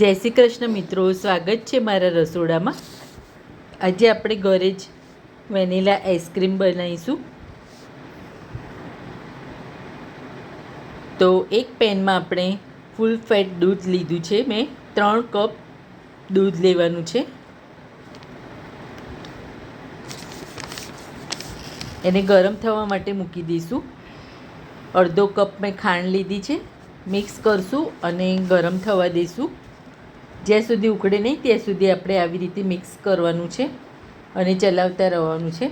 જય શ્રી કૃષ્ણ મિત્રો, સ્વાગત છે મારા રસોડામાં. આજે આપણે ઘરે જ વેનીલા આઈસ્ક્રીમ બનાવીશું. તો એક પેનમાં આપણે ફૂલ ફેટ દૂધ લીધું છે. મેં ત્રણ કપ દૂધ લેવાનું છે. એને ગરમ થવા માટે મૂકી દઈશું. અડધો કપ મેં ખાંડ લીધી છે. મિક્સ કરશું અને ગરમ થવા દઈશું. જ્યાં સુધી ઉકળે નહીં ત્યાં સુધી આપણે આવી રીતે મિક્સ કરવાનું છે અને ચલાવતા રહેવાનું છે.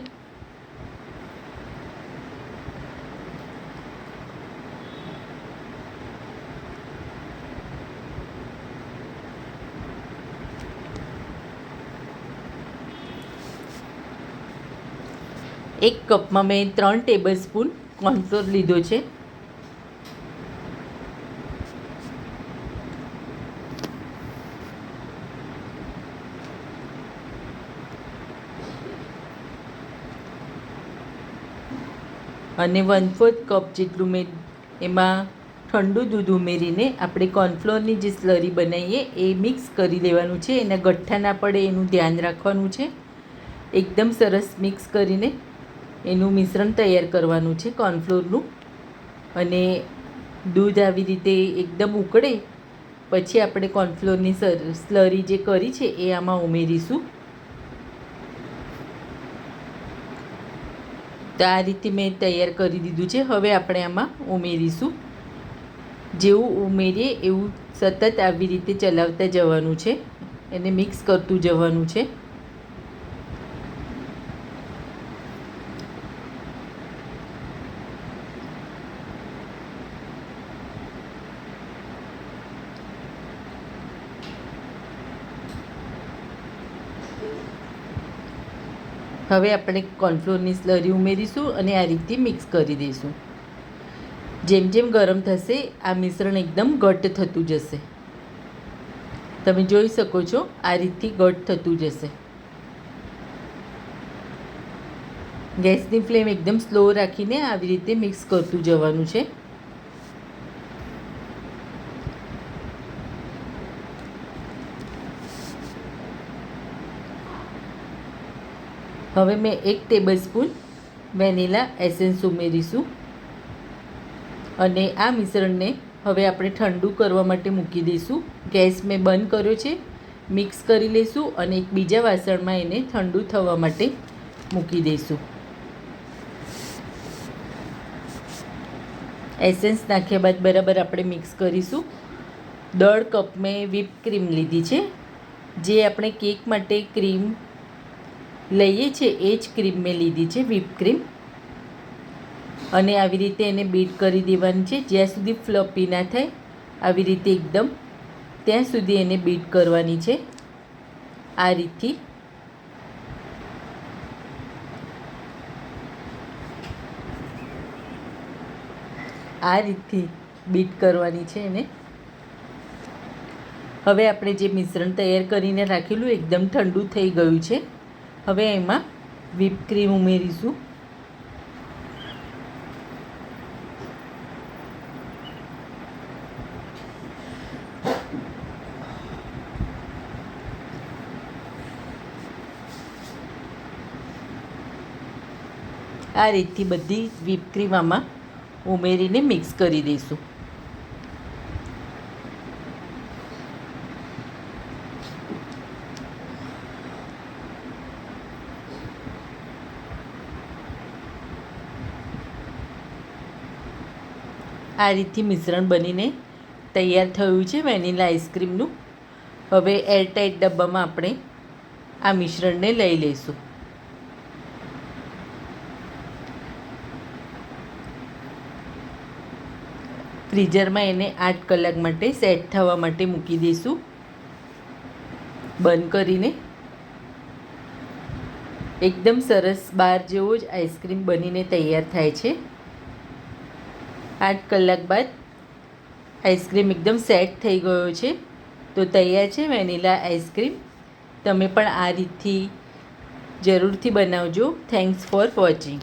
એક કપમાં મેં ત્રણ ટેબલ સ્પૂન કોર્નફ્લોર લીધો છે. અને વન ફોર્થ કપ જેટલું મેં એમાં ઠંડુ દૂધ ઉમેરીને આપણે કોર્નફ્લોરની જે સ્લરી બનાવીએ એ મિક્સ કરી લેવાનું છે. એના ગઠ્ઠા ના પડે એનું ધ્યાન રાખવાનું છે. એકદમ સરસ મિક્સ કરીને એનું મિશ્રણ તૈયાર કરવાનું છે કોર્નફ્લોરનું અને દૂધ આવી રીતે એકદમ ઉકળે, પછી આપણે કોર્નફ્લોરની સ્લરી જે કરી છે એ આમાં ઉમેરીશું. તો આ રીતે મેં તૈયાર કરી દીધું છે. હવે આપણે આમાં ઉમેરીશું. જેવું ઉમેરીએ એવું સતત આવી રીતે ચલાવતા જવાનું છે. એને મિક્સ કરતું જવાનું છે. હવે આપણે કોર્નફ્લોરની સ્લરી ઉમેરીશું અને આ રીતે મિક્સ કરી દઈશું. જેમ જેમ ગરમ થશે, આ મિશ્રણ એકદમ ઘટ્ટ થતું જશે. તમે જોઈ શકો છો, આ રીતથી ઘટ થતું જશે. ગેસની ફ્લેમ એકદમ સ્લો રાખીને આવી રીતે મિક્સ કરતું જવાનું છે. હવે મેં એક ટેબલ સ્પૂન વેનીલા એસેન્સ ઉમેરીશું. અને આ મિશ્રણને હવે આપણે ઠંડુ કરવા માટે મૂકી દઈશું. ગેસ મેં બંધ કર્યો છે. મિક્સ કરી લઈશું અને એક બીજા વાસણમાં એને ઠંડુ થવા માટે મૂકી દઈશું. એસેન્સ નાખ્યા બાદ બરાબર આપણે મિક્સ કરીશું. દોઢ કપ મેં વ્હીપ ક્રીમ લીધી છે. જે આપણે કેક માટે ક્રીમ લઈએ છીએ એ જ ક્રીમ મેં લીધી છે વ્હીપ ક્રીમ અને આવી રીતે એને બીટ કરી દેવાની છે, જ્યાં સુધી ફ્લપી ના થાય, આવી રીતે એકદમ, ત્યાં સુધી એને બીટ કરવાની છે. આ રીતથી. આ રીતથી બીટ કરવાની છે એને. હવે આપણે જે મિશ્રણ તૈયાર કરીને રાખેલું, એકદમ ઠંડુ થઈ ગયું છે. હવે એમાં ક્રીમ ઉમેરીશું. આ રીતથી બધી ક્રીમ આમાં ઉમેરીને મિક્સ કરી દઈશું. આ રીતથી મિશ્રણ બનીને તૈયાર થયું છે વેનીલા આઈસ્ક્રીમનું. હવે એરટાઈટ ડબ્બામાં આપણે આ મિશ્રણને લઈ લઈશું. ફ્રીઝરમાં એને આઠ કલાક માટે સેટ થવા માટે મૂકી દઈશું. બંધ કરીને એકદમ સરસ બાર જેવો જ આઈસ્ક્રીમ બનીને તૈયાર થાય છે. આઠ કલાક બાદ આઈસ્ક્રીમ એકદમ સેટ થઈ ગયો છે. તો તૈયાર છે વેનીલા આઈસ્ક્રીમ. તમે પણ આ રીતથી જરૂરથી બનાવજો. Thanks for watching